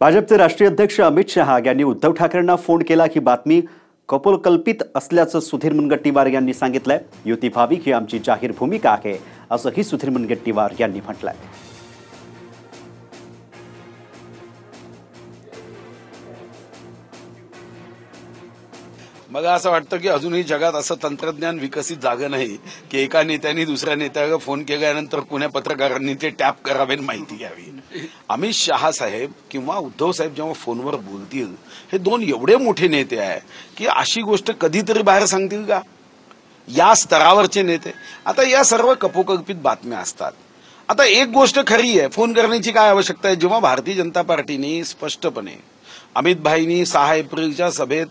भाजपचे राष्ट्रीय अध्यक्ष अमित शहा यांनी उद्धव ठाकरेंना फोन केला. ही बातमी कपोलकल्पित असल्याचं सुधीर मुनगंटीवार यांनी सांगितलंय. युती भाविक ही आमची जाहीर भूमिका आहे असंही सुधीर मुनगंटीवार यांनी म्हटलंय. मला असं वाटतं की अजूनही जगात असं तंत्रज्ञान विकसित जागं नाही की एका नेत्याने दुसऱ्या नेत्याला फोन केल्यानंतर कुण्या पत्रकारांनी ते टॅप करावे आणि माहिती घ्यावी. अमित शहा साहेब किंवा उद्धव साहेब जेव्हा फोनवर बोलतील हे दोन एवढे मोठे नेते आहे की अशी गोष्ट कधीतरी बाहेर सांगतील का? या स्तरावरचे नेते. आता या सर्व कपोकल्पित बातम्या असतात. आता एक गोष्ट खरी आहे फोन करण्याची काय आवश्यकता आहे? जेव्हा भारतीय जनता पार्टीने स्पष्टपणे अमित भाईनी सहा एप्रिलच्या सभेत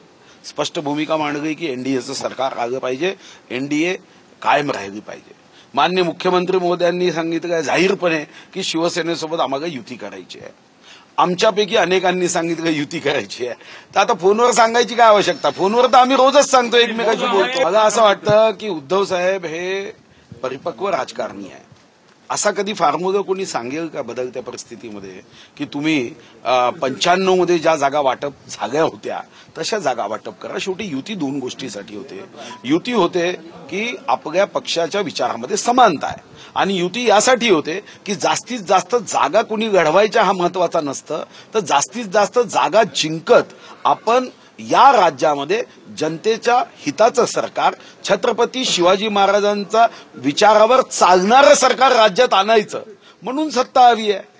स्पष्ट भूमिका मांडली की एनडीएचं सरकार आलं पाहिजे एनडीए कायम राहिली पाहिजे. मान्य मुख्यमंत्री महोदयांनी सांगितलं आहे जाहीरपणे की शिवसेनेसोबत आम्हाला युती करायची आहे. आमच्यापैकी अनेकांनी सांगितलं युती करायची आहे. तर आता फोनवर सांगायची काय आवश्यकता? फोनवर तर आम्ही रोजच सांगतो एकमेकाशी बोलतो. मला असं वाटतं की उद्धव साहेब हे परिपक्व राजकारणी आहे असा कधी फार्मुला कोणी सांगेल का बदलत्या परिस्थितीमध्ये? की तुम्ही पंच्याण्णवमध्ये ज्या जागा वाटप झाल्या होत्या तशा जागा वाटप करा. शेवटी युती दोन गोष्टीसाठी होते. युती होते की आपल्या पक्षाच्या विचारामध्ये समानता आहे. आणि युती यासाठी होते की जास्तीत जास्त जागा कोणी घडवायच्या हा महत्त्वाचा नसतं. तर जास्तीत जास्त जागा जिंकत आपण या राज्यामध्ये जनतेच्या हिताचं सरकार छत्रपती शिवाजी महाराजांचा विचारावर चालणारं सरकार राज्यात आणायचं. म्हणून सत्ता हवी आहे.